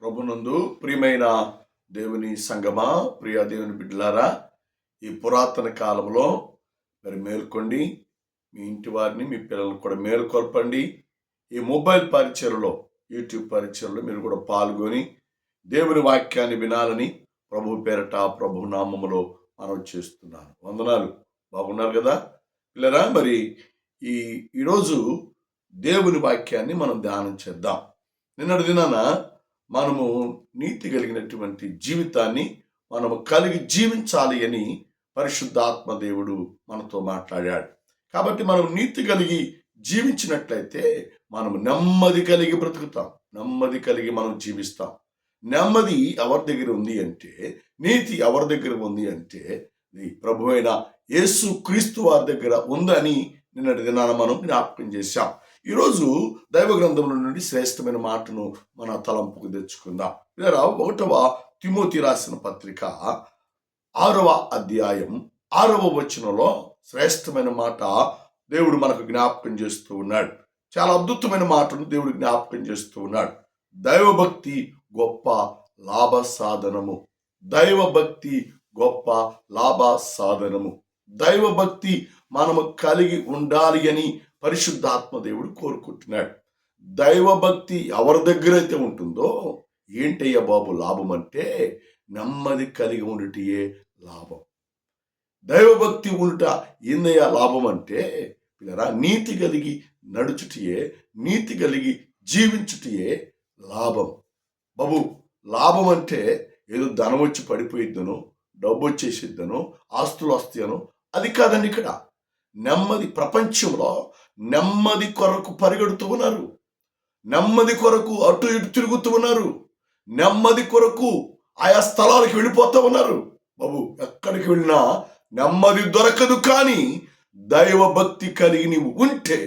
ప్రభునందు ప్రియమైన దేవుని సంగమా ప్రియ దేవుని బిడ్డలారా ఈ పురాతన కాలంలో మరి మేల్కొండి మీ ఇంటి వారిని మీ పిల్లలను కూడా మేల్కొల్పండి. ఈ మొబైల్ పరిచయలో యూట్యూబ్ పరిచయలో మీరు కూడా పాల్గొని దేవుని వాక్యాన్ని వినాలని ప్రభు పేరట ప్రభు నామములో మనం చేస్తున్నాను. వందనాలు. బాగున్నారు కదా? పిల్లరా మరి ఈ ఈరోజు దేవుని వాక్యాన్ని మనం ధ్యానం చేద్దాం. నిన్నటి దినాన మనము నీతి కలిగినటువంటి జీవితాన్ని మనము కలిగి జీవించాలి అని పరిశుద్ధాత్మ దేవుడు మనతో మాట్లాడాడు. కాబట్టి మనం నీతి కలిగి జీవించినట్లయితే మనం నెమ్మది కలిగి బ్రతుకుతాం. నెమ్మది కలిగి మనం జీవిస్తాం. నెమ్మది ఎవరి దగ్గర ఉంది అంటే నీతి ఎవరి దగ్గర ఉంది అంటే ప్రభు అయిన యేసు క్రీస్తు వారి దగ్గర ఉందని నిన్నటి దినాన మనం జ్ఞాపకం చేశాం. ఈరోజు దైవ గ్రంథంలో నుండి శ్రేష్టమైన మాటను మన తలంపుకు తెచ్చుకుందాం. లేదా ఒకటవ తిమోతి రాసిన పత్రిక ఆరవ అధ్యాయం ఆరవ వచనంలో శ్రేష్టమైన మాట దేవుడు మనకు జ్ఞాపకం చేస్తూ ఉన్నాడు. చాలా అద్భుతమైన మాటను దేవుడు జ్ఞాపకం చేస్తూ ఉన్నాడు. దైవభక్తి గొప్ప లాభ సాధనము. దైవభక్తి గొప్ప లాభ సాధనము. దైవభక్తి మనము కలిగి ఉండాలి అని పరిశుద్ధాత్మ దేవుడు కోరుకుంటున్నాడు. దైవభక్తి ఎవరి దగ్గర అయితే ఉంటుందో ఏంటయ్యా బాబు లాభం అంటే నెమ్మది కలిగి ఉండుటయే లాభం. దైవభక్తి ఉండుట ఏందయ్యా లాభం అంటే పిల్లరా నీతి కలిగి నడుచుటియే నీతి కలిగి జీవించుటియే లాభం. బాబు లాభం అంటే ఏదో ధనం వచ్చి పడిపోయిద్దనో డబ్బు వచ్చేసిద్దనో ఆస్తులు వస్తాయనో అది కాదండి ఇక్కడ. నెమ్మది ప్రపంచంలో నెమ్మది కొరకు పరిగెడుతూ ఉన్నారు. నెమ్మది కొరకు అటు ఇటు తిరుగుతూ ఉన్నారు. నెమ్మది కొరకు ఆయా స్థలాలకు వెళ్ళిపోతూ ఉన్నారు. బాబు ఎక్కడికి వెళ్ళినా నెమ్మది దొరకదు కానీ దైవ భక్తి కలిగి నీవు ఉంటే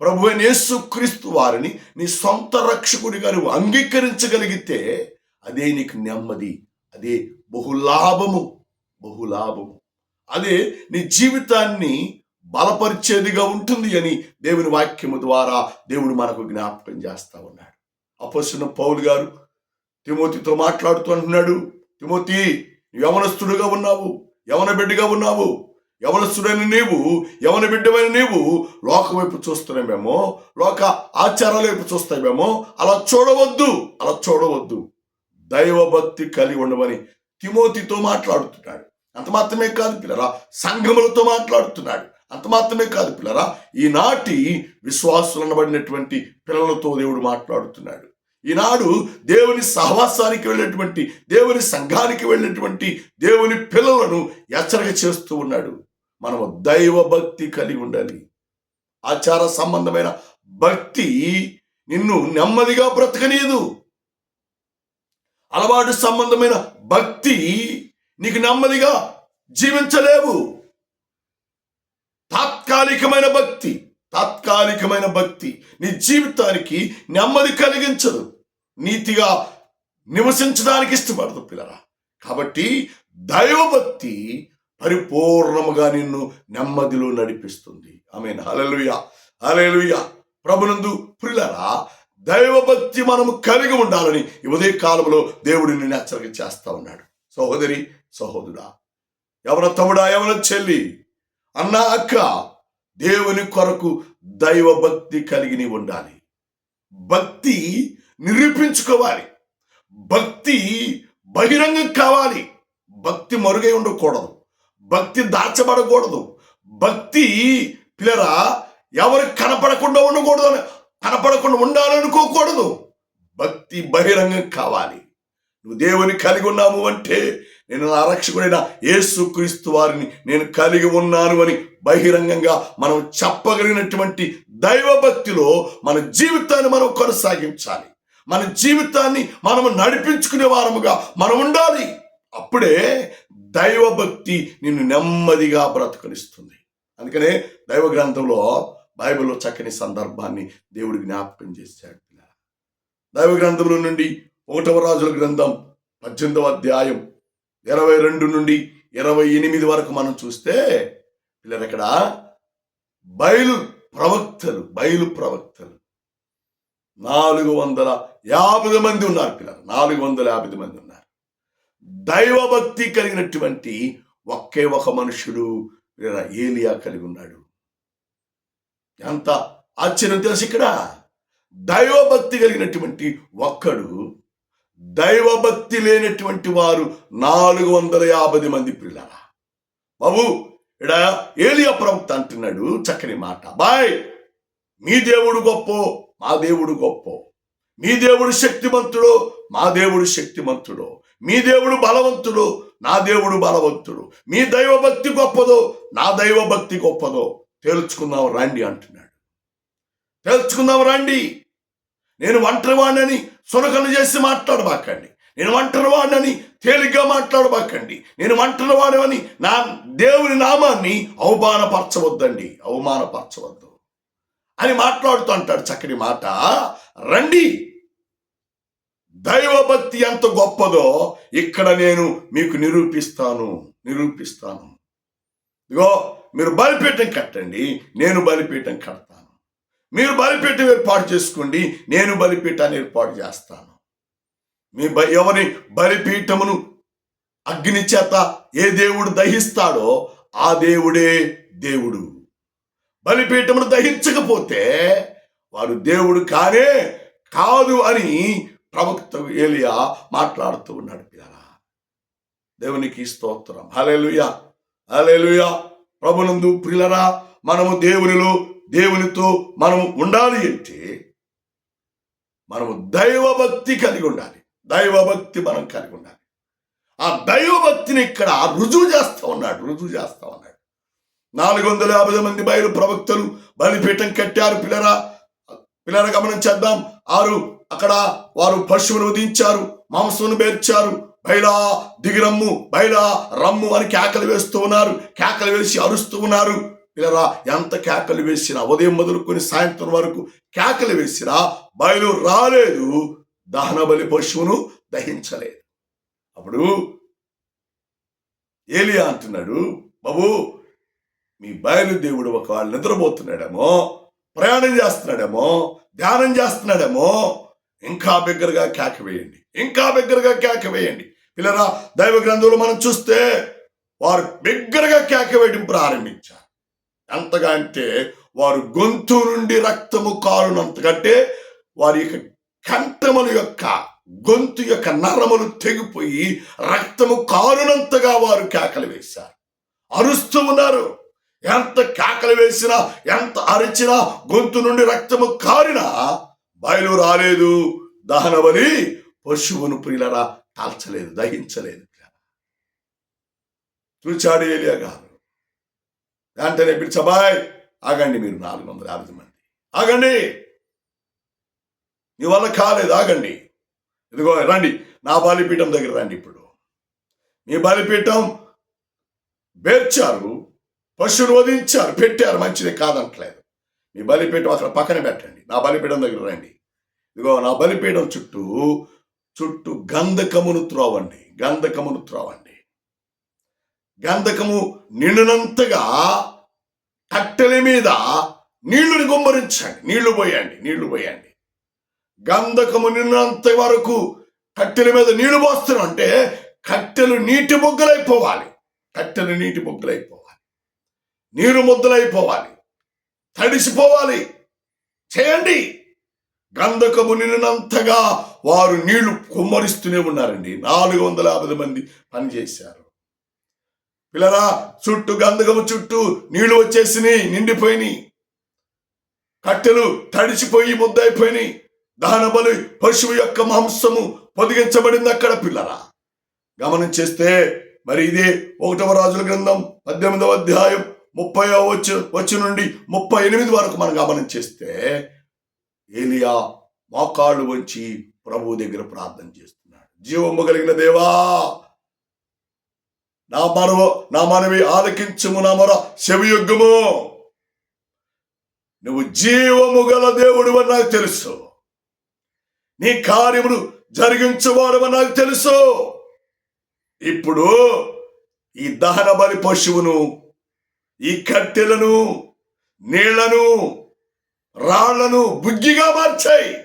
ప్రభు అయిన యేసుక్రీస్తు వారిని నీ సొంత రక్షకుడిగా నువ్వు అంగీకరించగలిగితే అదే నీకు నెమ్మది అదే బహులాభము బహులాభము. అదే నీ జీవితాన్ని బలపరిచేదిగా ఉంటుంది అని దేవుని వాక్యము ద్వారా దేవుడు మనకు జ్ఞాపకం చేస్తా ఉన్నాడు. అపోసిన పౌలు గారు తిమోతితో మాట్లాడుతూ అంటున్నాడు తిమోతి యవనస్తుడుగా ఉన్నావు యవన బిడ్డగా ఉన్నావు యవనస్తుడైన నీవు యవన బిడ్డమైన నీవు లోక వైపు చూస్తున్నామేమో లోక ఆచారాల వైపు చూస్తామేమో అలా చూడవద్దు అలా చూడవద్దు. దైవభక్తి కలిగి ఉండమని తిమోతితో మాట్లాడుతున్నాడు. అంత మాత్రమే కాదు పిల్లరా సంఘములతో మాట్లాడుతున్నాడు. అంత మాత్రమే కాదు పిల్లరా ఈనాటి విశ్వాసులనబడినటువంటి పిల్లలతో దేవుడు మాట్లాడుతున్నాడు. ఈనాడు దేవుని సహవాసానికి వెళ్ళినటువంటి దేవుని సంఘానికి వెళ్ళినటువంటి దేవుని పిల్లలను హెచ్చరిక చేస్తూ ఉన్నాడు. మనము దైవ భక్తి కలిగి ఉండాలి. ఆచార సంబంధమైన భక్తి నిన్ను నెమ్మదిగా బ్రతకనీయదు. అలవాటు సంబంధమైన భక్తి నీకు నెమ్మదిగా జీవించలేవు. తాత్కాలికమైన భక్తి తాత్కాలికమైన భక్తి నీ జీవితానికి నెమ్మది కలిగించదు. నీతిగా నివసించడానికి ఇష్టపడదు పిల్లరా. కాబట్టి దైవభక్తి పరిపూర్ణముగా నిన్ను నెమ్మదిలో నడిపిస్తుంది. ఆమె హలలుయ హలలుయ ప్రభునందు ప్రిలరా దైవభక్తి మనము కలిగి ఉండాలని ఈ ఉదయ కాలంలో దేవుడు నిన్ను హెచ్చరిక చేస్తా ఉన్నాడు. సహోదరి సహోదరుడా ఎవర తమ్ముడా ఎవర చెల్లి అన్న అక్క దేవుని కొరకు దైవభక్తి కలిగి ఉండాలి. భక్తి నిరూపించుకోవాలి. భక్తి బహిరంగం కావాలి. భక్తి మరుగై ఉండకూడదు. భక్తి దాచబడకూడదు. భక్తి పిల్లరా ఎవరికి కనపడకుండా ఉండకూడదు కనపడకుండా ఉండాలనుకోకూడదు. భక్తి బహిరంగం కావాలి. నువ్వు దేవుని కలిగి ఉన్నాము అంటే నేను నా రక్షకుడైన యేసుక్రీస్తు వారిని నేను కలిగి ఉన్నాను అని బహిరంగంగా మనం చెప్పగలిగినటువంటి దైవభక్తిలో మన జీవితాన్ని మనం కొనసాగించాలి. మన జీవితాన్ని మనం నడిపించుకునే వారముగా మనం ఉండాలి. అప్పుడే దైవభక్తి నిన్ను నెమ్మదిగా బ్రతకనిస్తుంది. అందుకనే దైవ గ్రంథంలో బైబిల్లో చక్కని సందర్భాన్ని దేవుడు జ్ఞాపకం చేశాడు. దైవ గ్రంథంలో నుండి ఒకటవ రాజుల గ్రంథం పద్దెనిమిదవ అధ్యాయం ఇరవై రెండు నుండి ఇరవై ఎనిమిది వరకు మనం చూస్తే పిల్లలు ఇక్కడ బయలు ప్రవక్తలు బయలు ప్రవక్తలు. నాలుగు వందల యాభై మంది ఉన్నారు పిల్లలు. నాలుగు వందల యాభై మంది ఉన్నారు. దైవభక్తి కలిగినటువంటి ఒకే ఒక మనుషుడు ఏలియా కలిగి ఉన్నాడు. ఎంత ఆశ్చర్యం తెలుసు ఇక్కడ? దైవభక్తి కలిగినటువంటి ఒక్కడు దైవభక్తి లేనటువంటి వారు నాలుగు వందల యాభై మంది పిల్లరా బాబు ఇడ ఏలియా ప్రవక్త అంటున్నాడు చక్కని మాట. బాయ్ మీ దేవుడు గొప్ప మా దేవుడు గొప్ప. మీ దేవుడు శక్తిమంతుడు మా దేవుడు శక్తిమంతుడు. మీ దేవుడు బలవంతుడు నా దేవుడు బలవంతుడు. మీ దైవభక్తి గొప్పదో నా దైవభక్తి గొప్పదో. తేల్చుకుందాం రండి అంటున్నాడు. తేల్చుకుందాం రండి. నేను ఒంటరివాడినని సునకలు చేసి మాట్లాడబాకండి. నేను ఒంటరివాడినని తేలిగ్గా మాట్లాడబాకండి. నేను ఒంటరివాడని నా దేవుని నామాన్ని అవమానపరచవద్దండి. అవమానపరచవద్దు. అని మాట్లాడుతూ అంటాడు చక్కని మాట. రండి. దైవభక్తి ఎంత గొప్పదో ఇక్కడ నేను మీకు నిరూపిస్తాను. నిరూపిస్తాను. ఇగో మీరు బలిపీఠం కట్టండి. నేను బలిపీఠం కడతాను. మీరు బలిపీఠం ఏర్పాటు చేసుకోండి నేను బలిపీఠాన్ని ఏర్పాటు చేస్తాను. మీ ఎవరి బలిపీఠమును అగ్ని చేత ఏ దేవుడు దహిస్తాడో ఆ దేవుడే దేవుడు. బలిపీఠమును దహించకపోతే వారు దేవుడు కానే కాదు అని ప్రవక్త ఏలియా మాట్లాడుతూ ఉన్నాడు పిల్లరా. దేవునికి స్తోత్రం. హలేలుయా హలేలుయా ప్రభునందు ప్రిలరా మనము దేవునిలో దేవునితో మనము ఉండాలి అంటే మనము దైవభక్తి కలిగి ఉండాలి. దైవభక్తి మనం కలిగి ఉండాలి. ఆ దైవభక్తిని ఇక్కడ రుజువు చేస్తా ఉన్నాడు రుజువు చేస్తా ఉన్నాడు. నాలుగు వందల యాభై మంది బయలు ప్రవక్తలు బలిపీఠం కట్టారు పిల్లరా. పిల్లల గమనించేద్దాం ఆరు అక్కడ వారు పశువును ఉదించారు మాంసమును బేర్చారు బయలా దిగిరమ్ము బయలా రమ్ము అని కేకలు వేస్తూ ఉన్నారు. కేకలు వేసి అరుస్తూ ఉన్నారు. పిల్లరా ఎంత కేకలు వేసినా ఉదయం మొదలుకొని సాయంత్రం వరకు కేకలు వేసినా బయలు రాలేదు దహన బలి పశువును దహించలేదు. అప్పుడు ఏలియా అంటున్నాడు బాబు మీ బయలు దేవుడు ఒకవేళ నిద్రపోతున్నాడేమో ప్రయాణం చేస్తున్నాడేమో ధ్యానం చేస్తున్నాడేమో ఇంకా బిగ్గరగా కేక వేయండి ఇంకా బిగ్గరగా కేక వేయండి. పిల్లరా దైవ గ్రంథంలో మనం చూస్తే వారు బిగ్గరగా కేక వేయడం ప్రారంభించారు. ఎంతగా అంటే వారు గొంతు నుండి రక్తము కారునంతకంటే వారి యొక్క కంఠముల యొక్క గొంతు యొక్క నరములు తెగిపోయి రక్తము కారునంతగా వారు కేకలు వేశారు. అరుస్తూ ఉన్నారు. ఎంత కేకలు వేసినా ఎంత అరిచినా గొంతు నుండి రక్తము కారినా బయలు రాలేదు. దహన పశువును ప్రియులరా కాల్చలేదు దహించలేదు. చూచాడు ఏలియా గారు. వెంటనే పిలిచబాయ్ ఆగండి మీరు నాలుగు వందల యాభై మంది. ఆగండి. నీ వల్ల కాలేదు ఆగండి. ఇదిగో రండి. నా బలిపీఠం దగ్గర రండి ఇప్పుడు. మీ బలిపీఠం బేర్చారు పశువులు వధించారు పెట్టారు మంచిది కాదంటలేదు. మీ బలిపీఠం అక్కడ పక్కన పెట్టండి. నా బలిపీఠం దగ్గర రండి. ఇదిగో నా బలిపీఠం చుట్టూ చుట్టూ గంధకమును త్రోవండి. గంధకమును త్రోవండి. గంధకము నిండినంతగా కట్టెల మీద నీళ్ళుని గుమ్మరించండి. నీళ్ళు పోయండి నీళ్ళు పోయండి. గంధకము నిన్నంత వరకు కట్టెల మీద నీళ్ళు పోస్తున్నాం అంటే కట్టెలు నీటి బొగ్గలైపోవాలి. కట్టెలు నీటి బొగ్గలైపోవాలి. నీరు ముద్దలైపోవాలి. తడిసిపోవాలి. చేయండి. గంధకము నిన్నంతగా వారు నీళ్ళు కుమ్మరిస్తూనే ఉన్నారండి. నాలుగు వందల యాభై మంది పనిచేశారు. పిల్లరా చుట్టూ గంధకము చుట్టూ నీళ్ళు వచ్చేసినాయి నిండిపోయినాయి. కట్టెలు తడిచిపోయి ముద్దయిపోయినాయి. దహన బలి పశువు యొక్క మాంసము పొదిగించబడింది అక్కడ పిల్లరా. గమనం చేస్తే మరి ఇదే ఒకటవ రాజుల గ్రంథం పద్దెనిమిదవ అధ్యాయం ముప్పై వచ్చి వచ్చి నుండి ముప్పై ఎనిమిది వరకు మనం గమనం చేస్తే ఏలియా మోకాళ్ళు వంచి ప్రభువు దగ్గర ప్రార్థన చేస్తున్నాడు. జీవము కలిగిన దేవా నా మనవ నా మనవి ఆలకించుము నా మొర శివయుగ్గము నువ్వు జీవము గల దేవుడు అని నాకు తెలుసు. నీ కార్యమును జరిగించువాడమని నాకు తెలుసు. ఇప్పుడు ఈ దహన బలి పశువును ఈ కట్టెలను నీళ్ళను రాళ్ళను బుగ్గిగా మార్చాయి.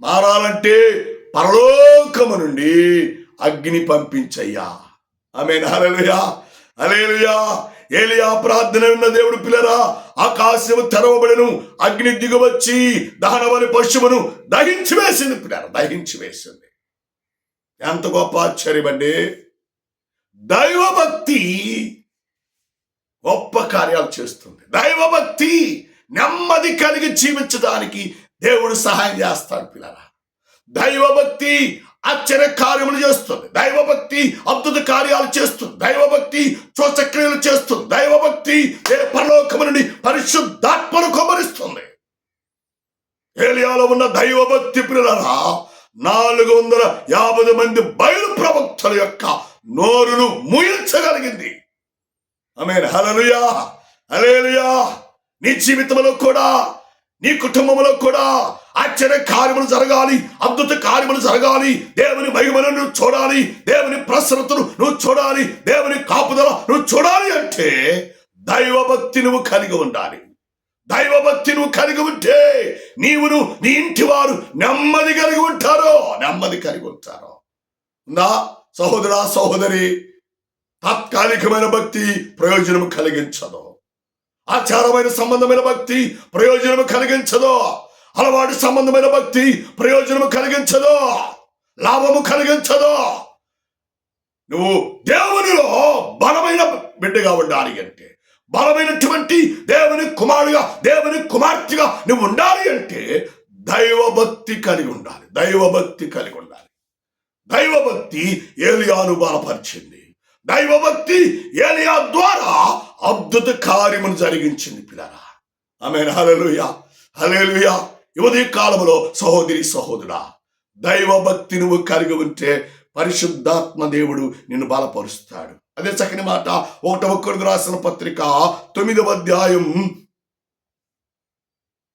మారాలంటే పరలోకము నుండి అగ్ని పంపించయ్యా. ఆమె హల్లెలూయా. హల్లెలూయా. ఏలియా ప్రార్థన ఉన్న దేవుడు పిల్లరా ఆకాశము తెరవబడను అగ్ని దిగువచ్చి దహనవని పశువును దహించి వేసింది పిల్లరా దహించి వేసింది. ఎంత గొప్ప ఆశ్చర్యమండి దైవభక్తి గొప్ప కార్యాలు చేస్తుంది. దైవభక్తి నెమ్మది కలిగి జీవించడానికి దేవుడు సహాయం చేస్తాడు పిల్లరా. దైవభక్తి ఆశ్చర్య కార్యములు చేస్తుంది. దైవభక్తి అద్భుత కార్యాలు చేస్తుంది. దైవభక్తి శోచక్రియలు చేస్తుంది. దైవభక్తి ఏ పరలోకము నుండి పరిశుద్ధాత్మను కుమరిస్తుంది. ఏలియాలో ఉన్న దైవభక్తి పిల్లరా నాలుగు వందల యాభై మంది బయలు ప్రవక్తల యొక్క నోరును ముయించగలిగింది. ఆమె హలలుయా హలేలుయా నీ జీవితంలో కూడా నీ కుటుంబంలో కూడా ఆశ్చర్య కార్యములు జరగాలి అద్భుత కార్యములు జరగాలి. దేవుని మహిమను నువ్వు చూడాలి దేవుని ప్రసన్నతను నువ్వు చూడాలి దేవుని కాపుదల నువ్వు చూడాలి అంటే దైవభక్తి నువ్వు కలిగి ఉండాలి. దైవభక్తి నువ్వు కలిగి ఉంటే నీవును నీ ఇంటి వారు నెమ్మది కలిగి ఉంటారో నెమ్మది కలిగి ఉంటారో. నా సహోదరా సహోదరి తాత్కాలికమైన భక్తి ప్రయోజనం కలిగించదు. ఆచారమైన సంబంధమైన భక్తి ప్రయోజనం కలిగించదు. అలవాటు సంబంధమైన భక్తి ప్రయోజనం కలిగించదు. లాభము కలిగించదు. నువ్వు దేవునిలో బలమైన బిడ్డగా ఉండాలి అంటే బలమైనటువంటి దేవుని కుమారుగా దేవుని కుమార్తెగా నువ్వు ఉండాలి అంటే దైవభక్తి కలిగి ఉండాలి. దైవభక్తి కలిగి ఉండాలి. దైవభక్తి ఏలియాను బలపరిచింది. దైవభక్తి ఏలియా ద్వారా అద్భుత కార్యమును జరిగించింది పిల్లరా. ఆమె హలలుయా హలేలుయా యువతి కాలంలో సహోదరి సహోదరా దైవభక్తి నువ్వు కలిగి ఉంటే పరిశుద్ధాత్మ దేవుడు నిన్ను బలపరుస్తాడు. అదే చక్కని మాట ఒకటవ కొడుకు రాసిన పత్రిక తొమ్మిదవ అధ్యాయం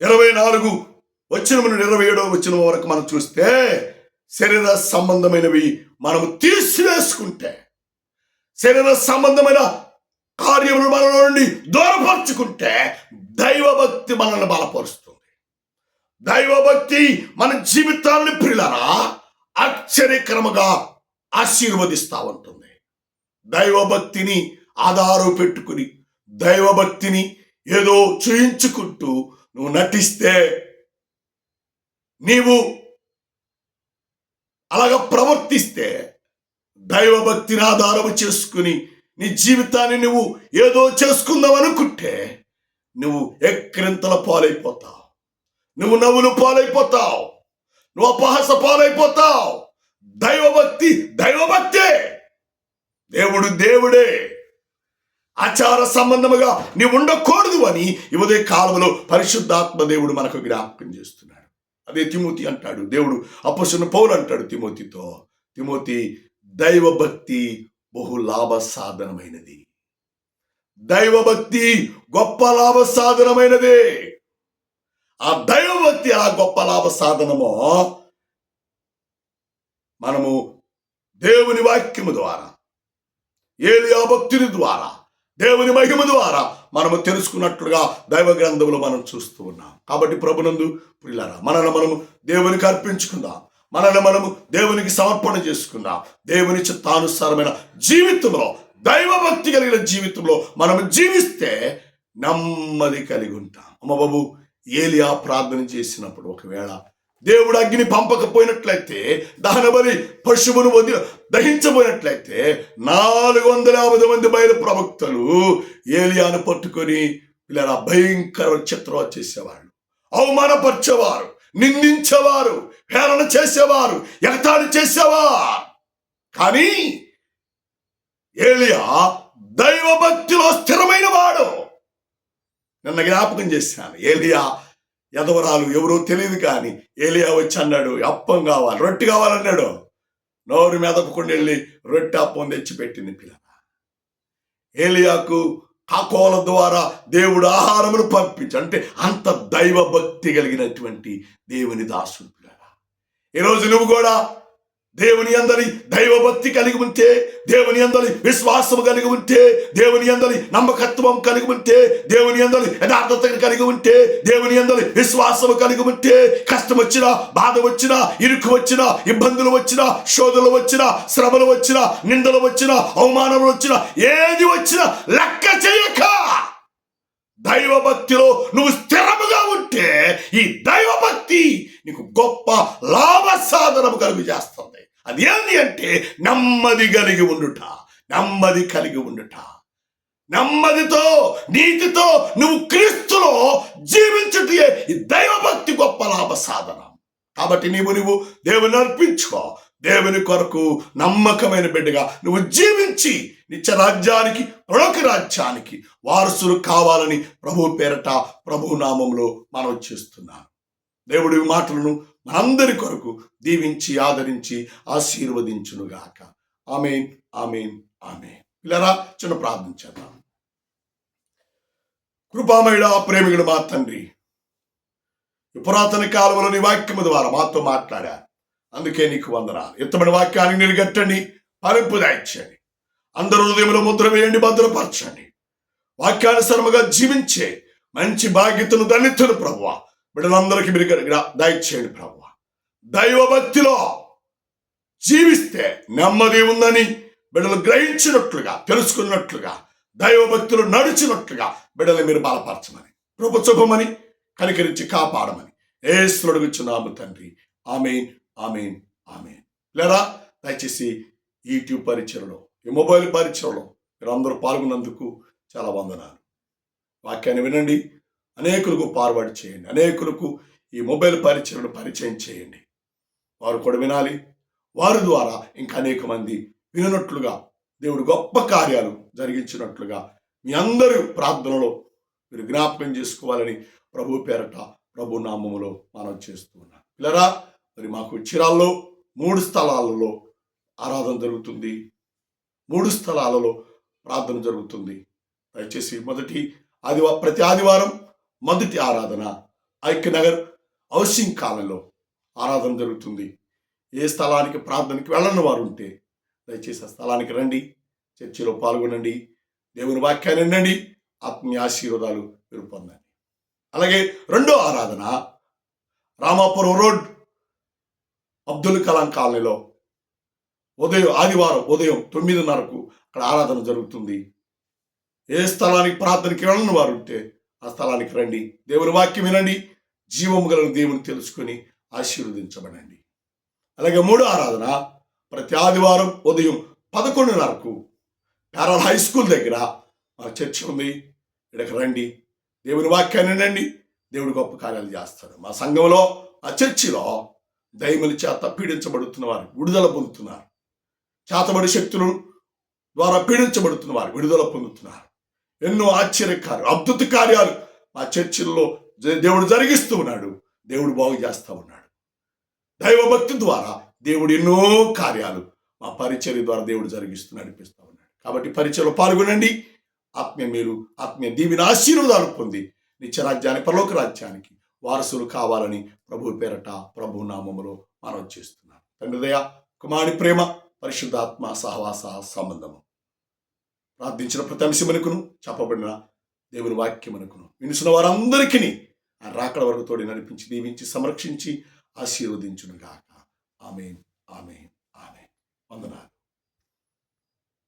ఇరవై నాలుగు వచ్చిన నుండి ఇరవై ఏడవ వచ్చిన వరకు మనం చూస్తే శరీర సంబంధమైనవి మనం తీసివేసుకుంటే శరీర సంబంధమైన కార్యములు మనలో నుండి దూరపరుచుకుంటే దైవభక్తి మనల్ని బలపరుస్తుంది. దైవభక్తి మన జీవితాన్ని ప్రిలరా ఆశ్చర్యకరముగా ఆశీర్వదిస్తా ఉంటుంది. దైవభక్తిని ఆధారం పెట్టుకుని దైవభక్తిని ఏదో చూయించుకుంటూ నువ్వు నటిస్తే నీవు అలాగ ప్రవర్తిస్తే దైవభక్తిని ఆధారం చేసుకుని నీ జీవితాన్ని నువ్వు ఏదో చేసుకుందాం అనుకుంటే నువ్వు ఎక్కిరింతల పాలైపోతావు. నువ్వు నవ్వులు పాలైపోతావు. నువ్వు అపహాస పాలైపోతావు. దైవభక్తి దైవభక్తే దేవుడు దేవుడే. ఆచార సంబంధముగా నీవు ఉండకూడదు అని ఇవదే కాలంలో పరిశుద్ధాత్మ దేవుడు మనకు జ్ఞాపకం చేస్తున్నాడు. అదే తిమోతి అంటాడు. దేవుడు అపశున పౌలు అంటాడు తిమోతితో. తిమోతి దైవభక్తి బహు లాభ సాధనమైనది దైవభక్తి గొప్ప లాభ సాధనమైనది ఆ దైవభక్తి ఆ గొప్ప లాభ సాధనమో మనము దేవుని వాక్యము ద్వారా ఏలియా భక్తుని ద్వారా దేవుని మహిమ ద్వారా మనము తెలుసుకున్నట్లుగా దైవ గ్రంథములు మనం చూస్తూ ఉన్నాం. కాబట్టి ప్రభునందు పిల్లరా మనల్ని మనము దేవునికి అర్పించుకుందాం. మనల్ని మనము దేవునికి సమర్పణ చేసుకుందాం. దేవుని చిత్తానుసారమైన జీవితంలో దైవభక్తి కలిగిన జీవితంలో మనము జీవిస్తే నెమ్మది కలిగి ఉంటాం. అమ్మ బాబు ఏలియా ప్రార్థన చేసినప్పుడు ఒకవేళ దేవుడు అగ్ని పంపకపోయినట్లయితే దహనబలి పశువును వది దహించబోయినట్లయితే నాలుగు వందల యాభై మంది బయలు ప్రవక్తలు ఏలియాను పట్టుకొని ఇలా భయంకర చిత్రం చేసేవాళ్ళు అవమానపరిచేవారు. నిందించేవారు హేళన చేసేవారు ఎగతాళి చేసేవారు. కానీ ఏలియా దైవభక్తిలో స్థిరమైన వాడు నిన్న జ్ఞాపకం చేశాను ఏలియా ఎదవరాలు ఎవరో తెలియదు కానీ ఏలియా వచ్చి అన్నాడు అప్పం కావాలి రొట్టె కావాలన్నాడు. నోరు మెదపకుండా వెళ్ళి రొట్టె అప్పం తెచ్చి పెట్టింది పిల్ల ఏలియాకు కాకోల ద్వారా దేవుడు ఆహారమును పంపించు. అంటే అంత దైవ భక్తి కలిగినటువంటి దేవుని దాసుడు. ఈరోజు నువ్వు కూడా దేవుని అందరి దైవభక్తి కలిగి ఉంటే దేవుని అందరి విశ్వాసం కలిగి ఉంటే దేవుని అందరి నమ్మకత్వం కలిగి ఉంటే దేవుని అందరి యథార్థత కలిగి ఉంటే దేవుని అందరి విశ్వాసం కలిగి ఉంటే కష్టం వచ్చినా బాధ వచ్చినా ఇరుకు వచ్చినా ఇబ్బందులు వచ్చినా శోధనలు వచ్చినా శ్రమలు వచ్చినా నిందలు వచ్చినా అవమానములు వచ్చినా ఏది వచ్చినా లెక్క చేయక! దైవభక్తిలో నువ్వు స్థిరముగా ఉంటే ఈ దైవభక్తి నీకు గొప్ప లాభ సాధనము కలుగు చేస్తుంది అది ఏంటి అంటే నెమ్మది కలిగి ఉండుట నెమ్మది కలిగి ఉండుట. నెమ్మదితో నీతితో నువ్వు క్రీస్తులో జీవించుటే ఈ దైవభక్తి గొప్ప లాభ సాధనం. కాబట్టి నీవు నువ్వు దేవుని అర్పించుకో. దేవుని కొరకు నమ్మకమైన బిడ్డగా నువ్వు జీవించి నిత్య రాజ్యానికి పరలోక రాజ్యానికి వారసులు కావాలని ప్రభు పేరట ప్రభు నామంలో మనం చేస్తున్నాను. దేవుడి మాటలను మనందరి కొరకు దీవించి ఆదరించి ఆశీర్వదించునుగాక. Amen amen amen. పిల్లరా చిన్న ప్రార్థన చేద్దాం. కృపామయుడ ప్రేమికుడు మా తండ్రి పురాతన కాలంలో నీ వాక్యము ద్వారా మాతో మాట్లాడారు. అందుకే నీకు వందనాలు. ఎత్తమైన వాక్యాన్ని నిలగట్టండి పరింపు దాయించండి. అందరూ హృదయంలో ముద్ర వేయండి భద్రపరచండి. వాక్యానుసరముగా జీవించే మంచి బాధ్యతను దళితులు ప్రభువా. బిడ్డలందరికీ మీరు దయచేయండి ప్రభు. దైవభక్తిలో జీవిస్తే నెమ్మది ఉందని బిడ్డలు గ్రహించినట్లుగా తెలుసుకున్నట్లుగా దైవభక్తులు నడిచినట్లుగా బిడ్డలు మీరు బలపరచమని ప్రభు శుభమని కనికరించి కాపాడమని ఏసుడుగుచున్నాము తండ్రి. Amen amen amen. లేరా దయచేసి యూట్యూబ్ పరిచయలో ఈ మొబైల్ పరిచయలో మీరు అందరూ పాల్గొన్నందుకు చాలా వందనాలు. వాక్యాన్ని వినండి. అనేకులకు ఫార్వర్డ్ చేయండి. అనేకులకు ఈ మొబైల్ పరిచయను పరిచయం చేయండి. వారు కూడా వినాలి. వారి ద్వారా ఇంకా అనేక మంది విననట్లుగా దేవుడు గొప్ప కార్యాలు జరిగించినట్లుగా మీ అందరి ప్రార్థనలో మీరు జ్ఞాపకం చేసుకోవాలని ప్రభు పేరట ప్రభు నామములో మనం చేస్తూ ఉన్నాం. పిల్లరా మరి మాకు చిరాల్లో మూడు స్థలాలలో ఆరాధన జరుగుతుంది. మూడు స్థలాలలో ప్రార్థన జరుగుతుంది. దయచేసి మొదటి ఆదివారం ప్రతి ఆదివారం మొదటి ఆరాధన ఐక్యనగర్ హౌసింగ్ కాలంలో ఆరాధన జరుగుతుంది. ఏ స్థలానికి ప్రార్థనకి వెళ్ళని వారు ఉంటే దయచేసి ఆ స్థలానికి రండి చర్చిలో పాల్గొనండి దేవుని వాక్యాన్ని వినండి ఆత్మీయ ఆశీర్వాదాలు మీరు పొందండి. అలాగే రెండో ఆరాధన రామాపురం రోడ్ అబ్దుల్ కలాం కాలనీలో ఉదయం ఆదివారం ఉదయం తొమ్మిదిన్నరకు అక్కడ ఆరాధన జరుగుతుంది. ఏ స్థలానికి ప్రార్థనకి వెళ్ళని వారు ఉంటే ఆ స్థలానికి రండి. దేవుని వాక్యం వినండి. జీవము గల దేవుని తెలుసుకొని ఆశీర్వదించబడండి. అలాగే మూడో ఆరాధన ప్రతి ఆదివారం ఉదయం పదకొండున్నరకు ప్యారల్ హై స్కూల్ దగ్గర మా చర్చ్ ఉంది. ఇక్కడికి రండి. దేవుని వాక్యాన్ని వినండి. దేవుడు గొప్ప కార్యాలు చేస్తాడు. మా సంఘంలో ఆ చర్చిలో దైముల చేత పీడించబడుతున్న వారు విడుదల పొందుతున్నారు. చేతబడి శక్తులు ద్వారా పీడించబడుతున్న వారు విడుదల పొందుతున్నారు. ఎన్నో ఆశ్చర్యకార్యాలు అద్భుత కార్యాలు మా చర్చిల్లో జ- దేవుడు జరిగిస్తూ ఉన్నాడు. దేవుడు బాగు చేస్తూ ఉన్నాడు. దైవభక్తి ద్వారా దేవుడు ఎన్నో కార్యాలు మా పరిచర్య ద్వారా దేవుడు జరిగిస్తూ నడిపిస్తూ ఉన్నాడు. కాబట్టి పరిచయలో పాల్గొనండి. ఆత్మీయ మీరు ఆత్మీయ దీవిని ఆశీర్వాదాలు పొంది నిత్యరాజ్యాన్ని పరలోక రాజ్యానికి వారసులు కావాలని ప్రభు పేరట ప్రభు నామములో మనం చేస్తున్నాను. తండ్రిదయ కుమారి ప్రేమ పరిశుద్ధాత్మ సహవాస సంబంధము. ప్రార్థించిన ప్రతి అంశమనుకును చెప్పబడిన దేవుని వాక్యమునకును వినిసిన వారందరికీ ఆ రాకడ వరకు తోడి నడిపించి దీవించి సంరక్షించి ఆశీర్వదించును ఆమె ఆమె ఆమె వందనాలు.